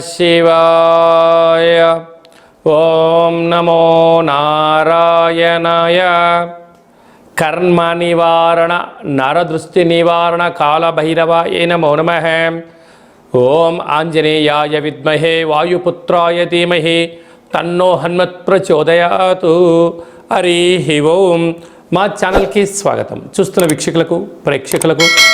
శివాయ ఓం నమో నారాయణాయ కర్మ నివారణ నరదృష్టి నివారణ కాళభైరవాయ నమో నమ ఓం ఆంజనేయాయ విద్మహే వాయుపుత్రాయ ధీమహి తన్నో హన్మత్ ప్రచోదయాతు హరి ఓం మా ఛానల్కి స్వాగతం. చూస్తున్న వీక్షకులకు ప్రేక్షకులకు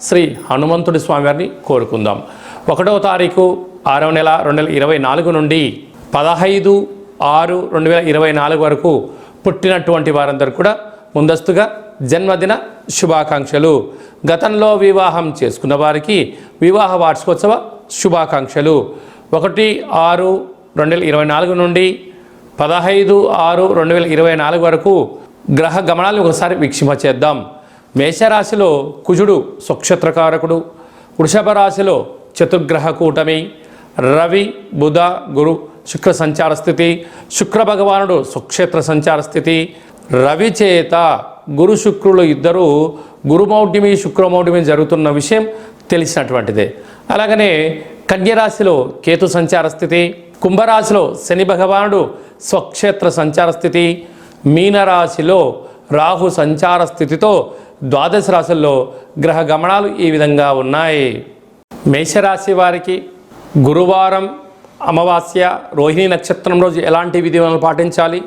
శ్రీ హనుమంతుడి స్వామివారిని కోరుకుందాం. ఒకటవ తారీఖు ఆరవ నెల రెండు వేల ఇరవై నాలుగు నుండి పదహైదు ఆరు రెండు వేల ఇరవై నాలుగు వరకు పుట్టినటువంటి వారందరూ కూడా ముందస్తుగా జన్మదిన శుభాకాంక్షలు. గతంలో వివాహం చేసుకున్న వారికి వివాహ వార్షికోత్సవ శుభాకాంక్షలు. ఒకటి ఆరు రెండు వేల ఇరవై నాలుగు నుండి పదహైదు ఆరు రెండు వేల ఇరవై నాలుగు వరకు గ్రహ గమనాలు ఒకసారి వీక్షింపచేద్దాం. మేషరాశిలో కుజుడు సుక్షత్రకారకుడు వృషభ రాశిలో చతుర్గ్రహ కూటమి రవి బుధ గురు శుక్ర సంచార స్థితి శుక్ర భగవానుడు సుక్షేత్ర సంచార స్థితి రవి చేత గురు శుక్రులు ఇద్దరు గురుమౌఢ్యమి శుక్రమౌఢ్యమి జరుగుతున్న విషయం తెలిసినటువంటిదే. అలాగనే కన్యరాశిలో కేతు సంచార స్థితి కుంభరాశిలో శని భగవానుడు స్వక్షేత్ర సంచార స్థితి మీనరాశిలో రాహు సంచార స్థితితో ద్వాదశ రాశుల్లో గ్రహ గమనాలు ఈ విధంగా ఉన్నాయి. మేషరాశి వారికి గురువారం అమావాస్య రోహిణి నక్షత్రం రోజు ఎలాంటి విధులను పాటించాలి?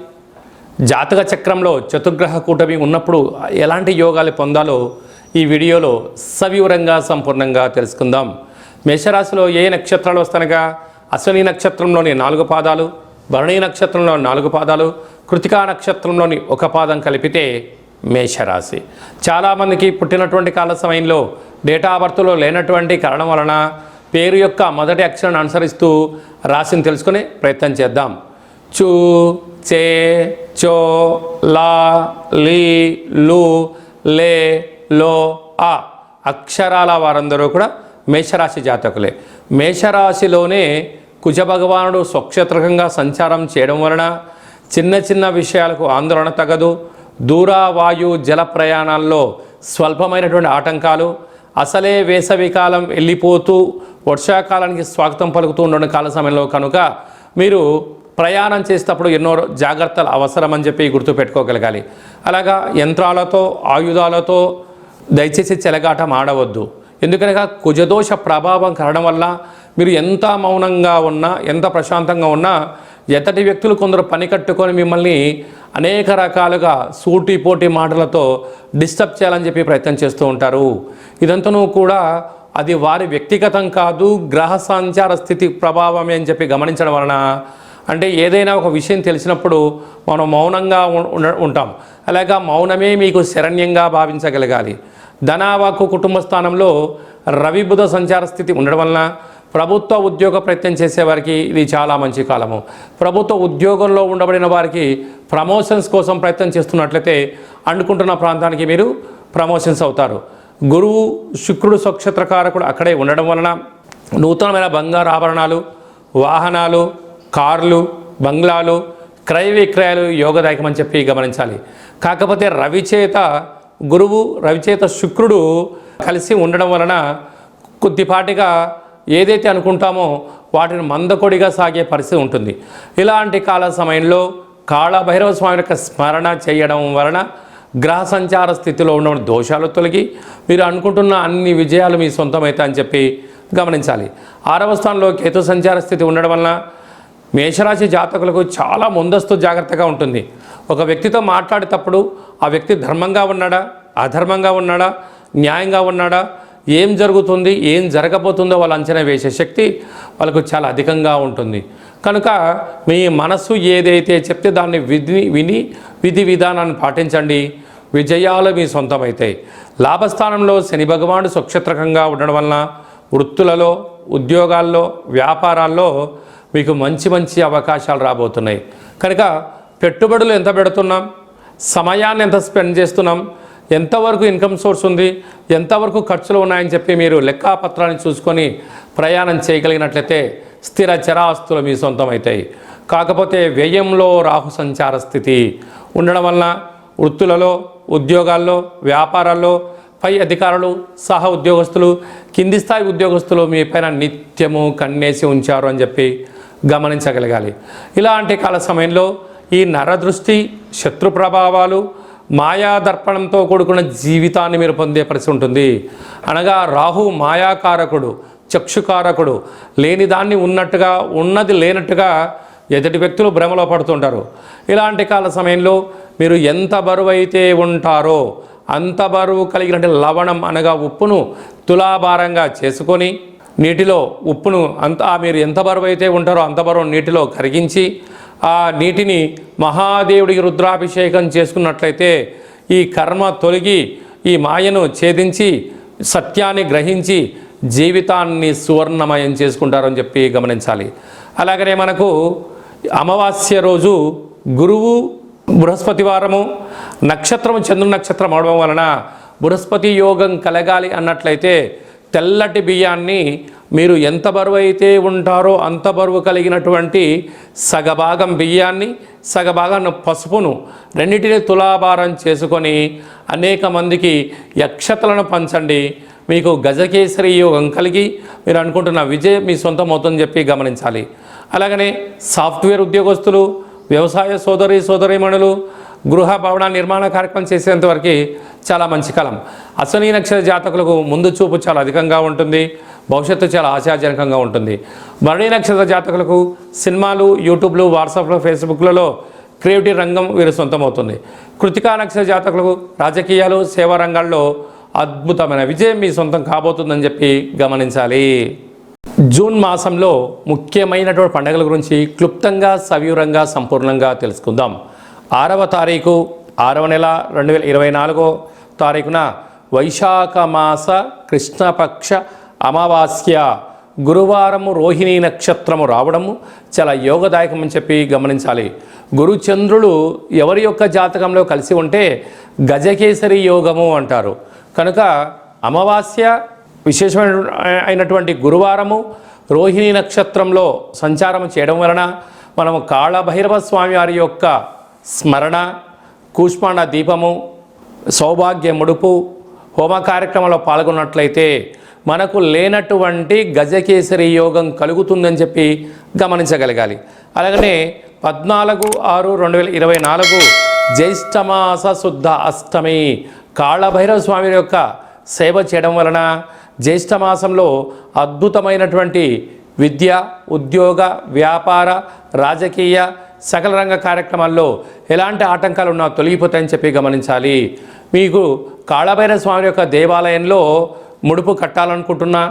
జాతక చక్రంలో చతుర్గ్రహ కూటమి ఉన్నప్పుడు ఎలాంటి యోగాలు పొందాలో ఈ వీడియోలో సవివరంగా సంపూర్ణంగా తెలుసుకుందాం. మేషరాశిలో ఏ నక్షత్రాలు వస్తానగా అశ్విని నక్షత్రంలోని నాలుగు పాదాలు భరణి నక్షత్రంలో నాలుగు పాదాలు కృతికా నక్షత్రంలోని ఒక పాదం కలిపితే మేషరాశి. చాలామందికి పుట్టినటువంటి కాల సమయంలో డేటా బర్త్లో లేనటువంటి కారణం వలన పేరు యొక్క మొదటి అక్షరాన్ని అనుసరిస్తూ రాశిని తెలుసుకునే ప్రయత్నం చేద్దాం. చూ చే చో లా లీ లు లే లో ఆ అక్షరాల వారందరూ కూడా మేషరాశి జాతకులే. మేషరాశిలోనే కుజభగవానుడు స్వక్షేత్రకంగా సంచారం చేయడం వలన చిన్న చిన్న విషయాలకు ఆందోళన తగదు. దూర వాయు జల ప్రయాణాల్లో స్వల్పమైనటువంటి ఆటంకాలు. అసలే వేసవికాలం వెళ్ళిపోతూ వర్షాకాలానికి స్వాగతం పలుకుతూ ఉండడం కాల సమయంలో కనుక మీరు ప్రయాణం చేసేటప్పుడు ఎన్నో జాగ్రత్తలు అవసరం అని చెప్పి గుర్తుపెట్టుకోగలగాలి. అలాగా యంత్రాలతో ఆయుధాలతో దయచేసి చెలగాటం ఆడవద్దు. ఎందుకనగా కుజదోష ప్రభావం కారణం వల్ల మీరు ఎంత మౌనంగా ఉన్నా ఎంత ప్రశాంతంగా ఉన్నా ఎతటి వ్యక్తులు కొందరు పని కట్టుకొని మిమ్మల్ని అనేక రకాలుగా సూటి పోటీ మాటలతో డిస్టర్బ్ చేయాలని చెప్పి ప్రయత్నం చేస్తూ ఉంటారు. ఇదంతను కూడా అది వారి వ్యక్తిగతం కాదు గ్రహ సంచార స్థితి ప్రభావమే అని చెప్పి గమనించడం వలన అంటే ఏదైనా ఒక విషయం తెలిసినప్పుడు మనం మౌనంగా ఉండ- ఉంటాం. అలాగే మౌనమే మీకు శరణ్యంగా భావించగలగాలి. ధనావాకు కుటుంబ స్థానంలో రవిబుధ సంచార స్థితి ఉండడం వలన ప్రభుత్వ ఉద్యోగ ప్రయత్నం చేసేవారికి ఇది చాలా మంచి కాలము. ప్రభుత్వ ఉద్యోగంలో ఉండబడిన వారికి ప్రమోషన్స్ కోసం ప్రయత్నం చేస్తున్నట్లయితే అనుకుంటున్న ప్రాంతానికి మీరు ప్రమోషన్స్ అవుతారు. గురువు శుక్రుడు స్వక్షత్రకారకుడు అక్కడే ఉండడం వలన నూతనమైన బంగారు ఆభరణాలు వాహనాలు కార్లు బంగ్లాలు క్రయ విక్రయాలు యోగదాయకమని చెప్పి గమనించాలి. కాకపోతే రవిచేత గురువు రవిచేత శుక్రుడు కలిసి ఉండడం వలన కొద్దిపాటిగా ఏదైతే అనుకుంటామో వాటిని మందకొడిగా సాగే పరిస్థితి ఉంటుంది. ఇలాంటి కాల సమయంలో కాళభైరవ స్వామి యొక్క స్మరణ చేయడం వలన గ్రహ సంచార స్థితిలో ఉన్న దోషాలు తొలగి మీరు అనుకుంటున్న అన్ని విజయాలు మీ సొంతమవుతాయని చెప్పి గమనించాలి. ఆరవ స్థానంలో కేతు సంచార స్థితి ఉండడం వలన మేషరాశి జాతకులకు చాలా ముందస్తు జాగ్రత్తగా ఉంటుంది. ఒక వ్యక్తితో మాట్లాడేటప్పుడు ఆ వ్యక్తి ధర్మంగా ఉన్నాడా అధర్మంగా ఉన్నాడా న్యాయంగా ఉన్నాడా ఏం జరుగుతుంది ఏం జరగబోతుందో వాళ్ళు అంచనా వేసే శక్తి వాళ్ళకు చాలా అధికంగా ఉంటుంది. కనుక మీ మనస్సు ఏదైతే చెప్తే దాన్ని విధి విని విధి విధానాన్ని పాటించండి. విజయాలు మీ సొంతమవుతాయి లాభస్థానంలో శని భగవానుడు సుక్షత్రకంగా ఉండడం వలన వృత్తులలో ఉద్యోగాల్లో వ్యాపారాల్లో మీకు మంచి మంచి అవకాశాలు రాబోతున్నాయి. కనుక పెట్టుబడులు ఎంత పెడుతున్నాం? సమయాన్ని ఎంత స్పెండ్ చేస్తున్నాం? ఎంతవరకు ఇన్కమ్ సోర్స్ ఉంది ఎంతవరకు ఖర్చులు ఉన్నాయని చెప్పి మీరు లెక్కాపత్రాన్ని చూసుకొని ప్రయాణం చేయగలిగినట్లయితే స్థిర చరాస్తులు మీ సొంతం అవుతాయి కాకపోతే వ్యయంలో రాహు సంచార స్థితి ఉండడం వలన వృత్తులలో ఉద్యోగాల్లో వ్యాపారాల్లో పై అధికారులు సహ ఉద్యోగస్తులు కింది స్థాయి ఉద్యోగస్తులు మీ పైన నిత్యము కన్నేసి ఉంచారు అని చెప్పి గమనించగలగాలి. ఇలాంటి కాల సమయంలో ఈ నరదృష్టి శత్రు ప్రభావాలు మాయాదర్పణంతో కూడుకున్న జీవితాన్ని మీరు పొందే పరిస్థితి ఉంటుంది. అనగా రాహు మాయాకారకుడు చక్షుకారకుడు లేని దాన్ని ఉన్నట్టుగా ఉన్నది లేనట్టుగా ఎదుటి వ్యక్తులు భ్రమలో పడుతుంటారు. ఇలాంటి కాల సమయంలో మీరు ఎంత బరువు అయితే ఉంటారో అంత బరువు కలిగినటువంటి లవణం అనగా ఉప్పును తులాభారంగా చేసుకొని నీటిలో ఉప్పును అంత మీరు ఎంత బరువు అయితే ఉంటారో అంత బరువు నీటిలో కరిగించి ఆ నీటిని మహాదేవుడికి రుద్రాభిషేకం చేసుకున్నట్లయితే ఈ కర్మ తొలగి ఈ మాయను ఛేదించి సత్యాన్ని గ్రహించి జీవితాన్ని సువర్ణమయం చేసుకుంటారని చెప్పి గమనించాలి. అలాగనే మనకు అమావాస్య రోజు గురువు బృహస్పతి వారము నక్షత్రము చంద్రు నక్షత్రం అవడం వలన బృహస్పతి యోగం కలగాలి అన్నట్లయితే తెల్లటి బియ్యాన్ని మీరు ఎంత బరువు అయితే ఉంటారో అంత బరువు కలిగినటువంటి సగభాగం బియ్యాన్ని సగభాగం పసుపును రెండింటిని తులాభారం చేసుకొని అనేక మందికి యక్షతలను పంచండి. మీకు గజకేసరి యోగం కలిగి మీరు అనుకుంటున్న విజయం మీ సొంతం అవుతుందని చెప్పి గమనించాలి. అలాగనే సాఫ్ట్వేర్ ఉద్యోగస్తులు వ్యవసాయ సోదరి సోదరీమణులు గృహ భవన నిర్మాణ కార్యక్రమం చేసేంతవరకు చాలా మంచి కాలం. అశ్వనీ నక్షత్ర జాతకులకు ముందు చూపు చాలా అధికంగా ఉంటుంది. భవిష్యత్తు చాలా ఆశాజనకంగా ఉంటుంది. మరణి నక్షత్ర జాతకులకు సినిమాలు యూట్యూబ్లు వాట్సాప్లో ఫేస్బుక్లలో క్రియేటివ్ రంగం వీరు సొంతమవుతుంది. కృతికా నక్షత్ర జాతకులకు రాజకీయాలు సేవా రంగాల్లో అద్భుతమైన విజయం మీ సొంతం కాబోతుందని చెప్పి గమనించాలి. జూన్ మాసంలో ముఖ్యమైనటువంటి పండుగల గురించి క్లుప్తంగా సవివరంగా సంపూర్ణంగా తెలుసుకుందాం. ఆరవ తారీఖు ఆరవ నెల రెండు వేల ఇరవై నాలుగో తారీఖున వైశాఖ మాస కృష్ణపక్ష అమావాస్య గురువారము రోహిణీ నక్షత్రము రావడము చాలా యోగదాయకం అని చెప్పి గమనించాలి. గురుచంద్రులు ఎవరి యొక్క జాతకంలో కలిసి ఉంటే గజకేసరి యోగము అంటారు. కనుక అమావాస్య విశేషమైన అయినటువంటి గురువారము రోహిణి నక్షత్రంలో సంచారం చేయడం వలన మనము కాళభైరవ స్వామి వారి యొక్క స్మరణ కూష్మాండ దీపము సౌభాగ్య ముడుపు హోమ కార్యక్రమంలో పాల్గొన్నట్లయితే మనకు లేనటువంటి గజకేసరి యోగం కలుగుతుందని చెప్పి గమనించగలగాలి. అలాగనే పద్నాలుగు ఆరు రెండు వేల ఇరవై నాలుగు జ్యేష్ఠమాస శుద్ధ అష్టమి కాళభైరవ స్వామి యొక్క సేవ చేయడం వలన జ్యేష్ఠమాసంలో అద్భుతమైనటువంటి విద్య ఉద్యోగ వ్యాపార రాజకీయ సకల రంగ కార్యక్రమాల్లో ఎలాంటి ఆటంకాలు ఉన్నా తొలగిపోతాయని చెప్పి గమనించాలి. మీకు కాళభైరవ స్వామి యొక్క దేవాలయంలో ముడుపు కట్టాలనుకుంటున్నా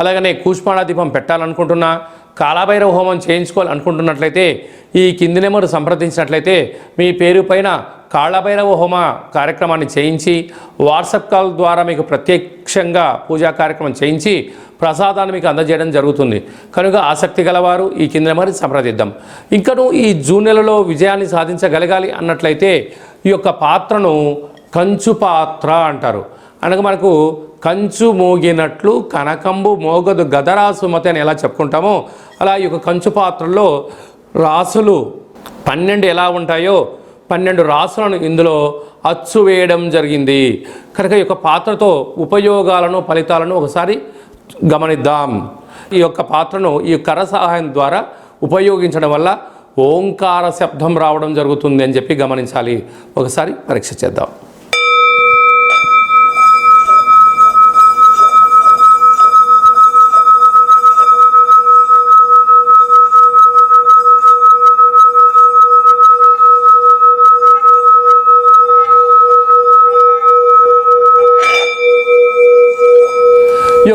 అలాగనే కూష్మాణ దీపం పెట్టాలనుకుంటున్నా కాలాభైరవ హోమం చేయించుకోవాలనుకుంటున్నట్లయితే ఈ కింది నెంబర్ సంప్రదించినట్లయితే మీ పేరు పైన కాళభైరవ హోమ కార్యక్రమాన్ని చేయించి వాట్సాప్ కాల్ ద్వారా మీకు ప్రత్యక్షంగా పూజా కార్యక్రమం చేయించి ప్రసాదాన్ని మీకు అందజేయడం జరుగుతుంది. కనుక ఆసక్తి గలవారు ఈ కింద నెంబర్ సంప్రదిద్దాం. ఇంకను ఈ జూన్ నెలలో విజయాన్ని సాధించగలగాలి అన్నట్లయితే ఈ యొక్క పాత్రను కంచు పాత్ర అంటారు. అనగా మనకు కంచు మోగినట్లు కనకంబు మోగదు గదరాసుమతి అని ఎలా చెప్పుకుంటామో అలా ఈ యొక్క కంచు పాత్రలో రాసులు పన్నెండు ఎలా ఉంటాయో పన్నెండు రాసులను ఇందులో అచ్చు వేయడం జరిగింది. కనుక ఈ యొక్క పాత్రతో ఉపయోగాలను ఫలితాలను ఒకసారి గమనిద్దాం. ఈ యొక్క పాత్రను ఈ కర సహాయం ద్వారా ఉపయోగించడం వల్ల ఓంకార శబ్దం రావడం జరుగుతుంది అని చెప్పి గమనించాలి. ఒకసారి పరీక్ష చేద్దాం.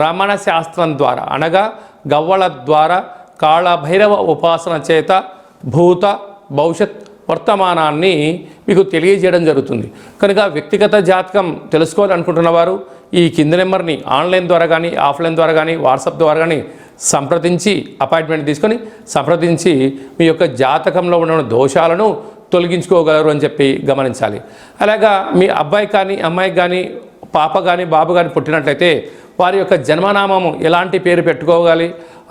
రమణ శాస్త్రం ద్వారా అనగా గవ్వల ద్వారా కాళభైరవ ఉపాసన చేత భూత భవిష్యత్ వర్తమానాన్ని మీకు తెలియజేయడం జరుగుతుంది. కనుక వ్యక్తిగత జాతకం తెలుసుకోవాలనుకుంటున్న వారు ఈ కింది నెంబర్ని ఆన్లైన్ ద్వారా కానీ ఆఫ్లైన్ ద్వారా కానీ వాట్సాప్ ద్వారా కానీ సంప్రదించి అపాయింట్మెంట్ తీసుకొని సంప్రదించి మీ యొక్క జాతకంలో ఉన్న దోషాలను తొలగించుకోగలరు అని చెప్పి గమనించాలి. అలాగా మీ అబ్బాయి కానీ అమ్మాయికి కానీ పాప కానీ బాబు కానీ పుట్టినట్లయితే వారి యొక్క జన్మనామము ఎలాంటి పేరు పెట్టుకోవాలి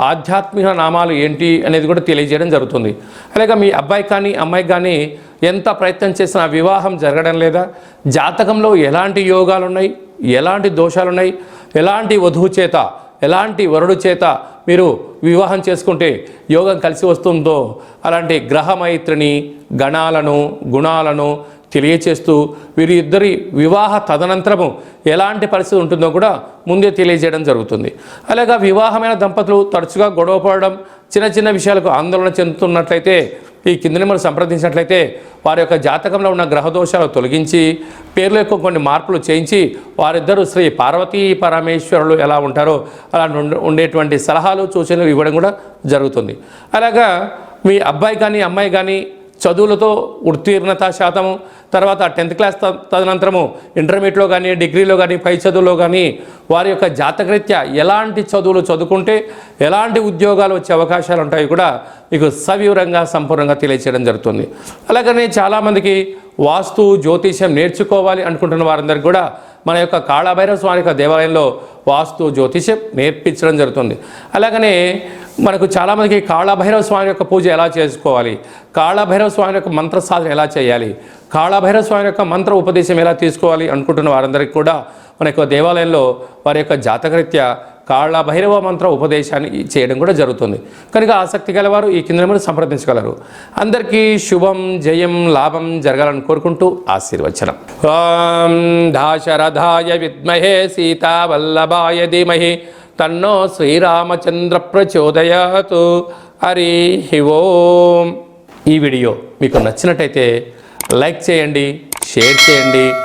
ఆధ్యాత్మిక నామాలు ఏంటి అనేది కూడా తెలియజేయడం జరుగుతుంది. అలాగే మీ అబ్బాయి కానీ అమ్మాయి కానీ ఎంత ప్రయత్నం చేసినా వివాహం జరగడం లేదా జాతకంలో ఎలాంటి యోగాలు ఉన్నాయి ఎలాంటి దోషాలు ఉన్నాయి ఎలాంటి వధువు చేత ఎలాంటి వరుడు చేత మీరు వివాహం చేసుకుంటే యోగం కలిసి వస్తుందో అలాంటి గ్రహమైత్రిని గణాలను గుణాలను తెలియచేస్తూ వీరిద్దరి వివాహ తదనంతరము ఎలాంటి పరిస్థితి ఉంటుందో కూడా ముందే తెలియజేయడం జరుగుతుంది. అలాగే వివాహమైన దంపతులు తరచుగా గొడవ పడడం చిన్న చిన్న విషయాలకు ఆందోళన చెందుతున్నట్లయితే ఈ కిందని మనం సంప్రదించినట్లయితే వారి యొక్క జాతకంలో ఉన్న గ్రహదోషాలు తొలగించి పేర్ల యొక్క కొన్ని మార్పులు చేయించి వారిద్దరూ శ్రీ పార్వతీ పరమేశ్వరులు ఎలా ఉంటారో అలా ఉండేటువంటి సలహాలు సూచనలు ఇవ్వడం కూడా జరుగుతుంది. అలాగా మీ అబ్బాయి కానీ అమ్మాయి కానీ చదువులతో ఉత్తీర్ణత శాతము తర్వాత టెన్త్ క్లాస్ త- తదనంతరము ఇంటర్మీడియట్లో కానీ డిగ్రీలో కానీ పై చదువులో కానీ వారి యొక్క జాతకరీత్యా ఎలాంటి చదువులు చదువుకుంటే ఎలాంటి ఉద్యోగాలు వచ్చే అవకాశాలు ఉంటాయి కూడా మీకు సవివరంగా సంపూర్ణంగా తెలియచేయడం జరుగుతుంది. అలాగనే చాలామందికి వాస్తు జ్యోతిష్యం నేర్చుకోవాలి అనుకుంటున్న వారందరికీ కూడా మన యొక్క కాళభైరవ స్వామి యొక్క దేవాలయంలో వాస్తు జ్యోతిష్యం నేర్పించడం జరుగుతుంది. అలాగనే మనకు చాలామందికి కాళభైరవ స్వామి యొక్క పూజ ఎలా చేసుకోవాలి? కాళభైరవ స్వామి యొక్క మంత్ర సాధన ఎలా చేయాలి? కాళభైరవ స్వామి యొక్క మంత్ర ఉపదేశం ఎలా తీసుకోవాలి? అనుకుంటున్న వారందరికీ కూడా మన యొక్క దేవాలయంలో వారి యొక్క జాతకరీత్యా కాళభైరవ మంత్ర ఉపదేశాన్ని చేయడం కూడా జరుగుతుంది. కనుక ఆసక్తి గలవారు ఈ కింద సంప్రదించగలరు. అందరికీ శుభం జయం లాభం జరగాలని కోరుకుంటూ ఆశీర్వచనం. ఓం దాశరథాయ విద్మహే సీతావల్లభాయ ధీమహి. తన్నో శ్రీరామచంద్ర ప్రచోదయాతు. హరి ఓం. ఈ వీడియో మీకు నచ్చినట్టయితే లైక్ చేయండి షేర్ చేయండి